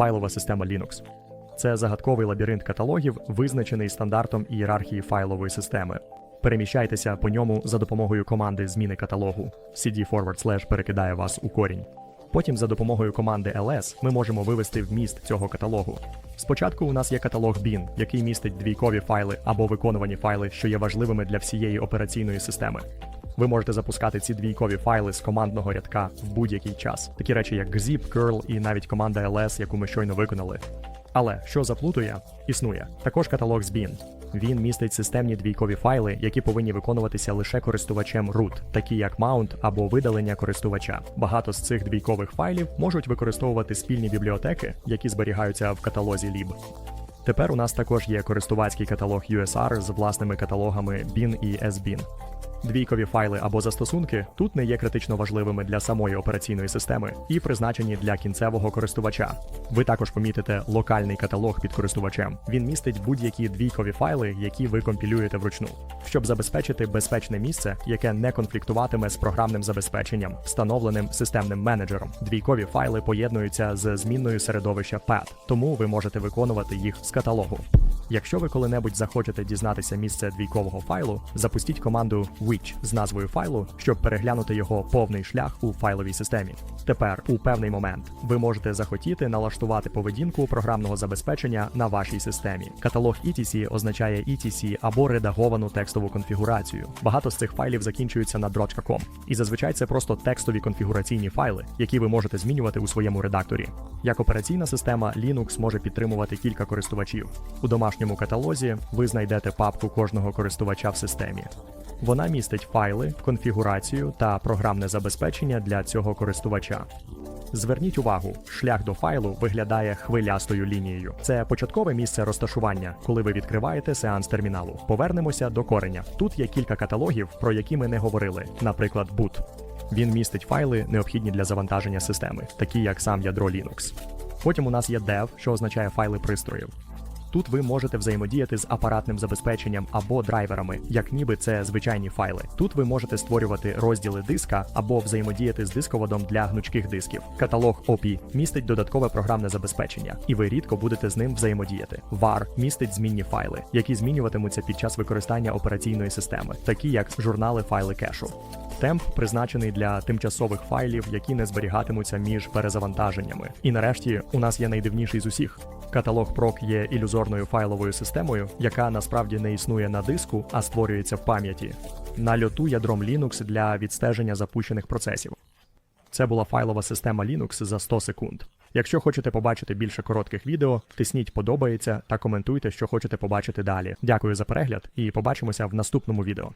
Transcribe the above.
файлова система Linux. Це загадковий лабіринт каталогів, визначений стандартом ієрархії файлової системи. Переміщайтеся по ньому за допомогою команди зміни каталогу. cd forward slash перекидає вас у корінь. Потім за допомогою команди ls ми можемо вивести вміст цього каталогу. Спочатку у нас є каталог bin, який містить двійкові файли або виконувані файли, що є важливими для всієї операційної системи. Ви можете запускати ці двійкові файли з командного рядка в будь-який час. Такі речі, як zip, curl і навіть команда ls, яку ми щойно виконали. Але що заплутує, існує також каталог з bin. Він містить системні двійкові файли, які повинні виконуватися лише користувачем root, такі як mount або видалення користувача. Багато з цих двійкових файлів можуть використовувати спільні бібліотеки, які зберігаються в каталозі lib. Тепер у нас також є користувацький каталог USR з власними каталогами bin і sbin. Двійкові файли або застосунки тут не є критично важливими для самої операційної системи і призначені для кінцевого користувача. Ви також помітите локальний каталог під користувачем. Він містить будь-які двійкові файли, які ви компілюєте вручну, щоб забезпечити безпечне місце, яке не конфліктуватиме з програмним забезпеченням, встановленим системним менеджером. Двійкові файли поєднуються з змінною середовища PAD, тому ви можете виконувати їх з каталогу. Якщо ви коли-небудь захочете дізнатися місце двійкового файлу, запустіть команду which з назвою файлу, щоб переглянути його повний шлях у файловій системі. Тепер, у певний момент, ви можете захотіти налаштувати поведінку програмного забезпечення на вашій системі. Каталог ETC означає ETC або редаговану текстову конфігурацію. Багато з цих файлів закінчуються на .com. І зазвичай це просто текстові конфігураційні файли, які ви можете змінювати у своєму редакторі. Як операційна система, Linux може підтримувати кілька користувачів. У домашньому каталозі ви знайдете папку кожного користувача в системі. Вона містить файли, конфігурацію та програмне забезпечення для цього користувача. Зверніть увагу, шлях до файлу виглядає хвилястою лінією. Це початкове місце розташування, коли ви відкриваєте сеанс терміналу. Повернемося до кореня. Тут є кілька каталогів, про які ми не говорили, наприклад, boot. Він містить файли, необхідні для завантаження системи, такі як сам ядро Linux. Потім у нас є dev, що означає файли пристроїв. Тут ви можете взаємодіяти з апаратним забезпеченням або драйверами, як ніби це звичайні файли. Тут ви можете створювати розділи диска або взаємодіяти з дисководом для гнучких дисків. Каталог OP містить додаткове програмне забезпечення, і ви рідко будете з ним взаємодіяти. VAR містить змінні файли, які змінюватимуться під час використання операційної системи, такі як журнали файли кешу. Темп призначений для тимчасових файлів, які не зберігатимуться між перезавантаженнями. І нарешті у нас є найдивніший з усіх. Каталог PROC є ілюзорною файловою системою, яка насправді не існує на диску, а створюється в пам'яті. На льоту ядром Linux для відстеження запущених процесів. Це була файлова система Linux за 100 секунд. Якщо хочете побачити більше коротких відео, тисніть подобається та коментуйте, що хочете побачити далі. Дякую за перегляд і побачимося в наступному відео.